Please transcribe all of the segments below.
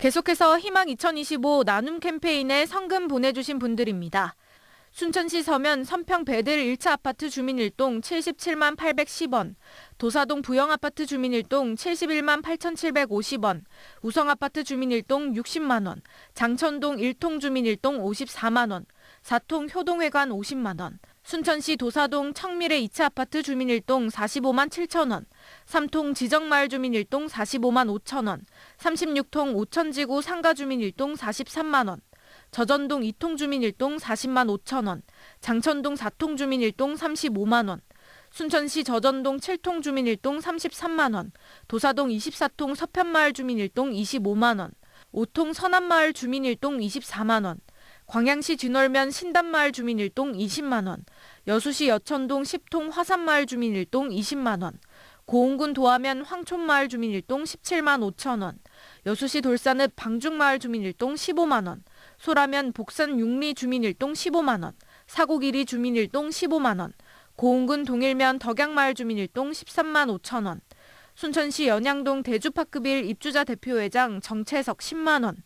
계속해서 희망 2025 나눔 캠페인에 성금 보내주신 분들입니다. 순천시 서면 선평 베델 1차 아파트 주민 일동 77만 810원, 도사동 부영 아파트 주민 일동 71만 8,750원, 우성 아파트 주민 일동 60만 원, 장천동 1통 주민 일동 54만 원, 사통 효동회관 50만 원, 순천시 도사동 청미래 2차 아파트 주민 일동 45만 7천 원, 삼통 지정마을 주민 일동 45만 5천 원, 36통 오천지구 상가 주민 일동 43만 원, 저전동 2통 주민 일동 40만 5천 원, 장천동 4통 주민 일동 35만 원, 순천시 저전동 7통 주민 일동 33만 원, 도사동 24통 서편마을 주민 일동 25만 원, 5통 서남마을 주민 일동 24만 원, 광양시 진월면 신단마을 주민 일동 20만 원, 여수시 여천동 10통 화산마을 주민 일동 20만 원, 고흥군 도하면 황촌마을 주민 일동 17만 5천 원, 여수시 돌산읍 방중마을 주민 일동 15만 원, 소라면 복산 육리 주민 일동 15만 원, 사고길이 주민 일동 15만 원, 고흥군 동일면 덕양마을 주민 일동 13만 5천 원, 순천시 연양동 대주파크빌 입주자 대표회장 정채석 10만 원,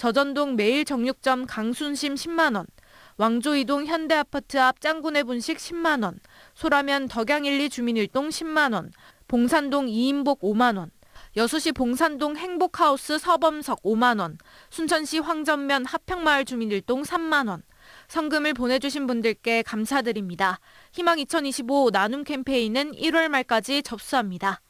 저전동 매일 정육점 강순심 10만 원, 왕조이동 현대아파트 앞 짱구네 분식 10만 원, 소라면 덕양 1, 2 주민 일동 10만 원, 봉산동 이인복 5만 원, 여수시 봉산동 행복하우스 서범석 5만 원, 순천시 황전면 하평마을 주민 일동 3만 원. 성금을 보내주신 분들께 감사드립니다. 희망 2025 나눔 캠페인은 1월 말까지 접수합니다.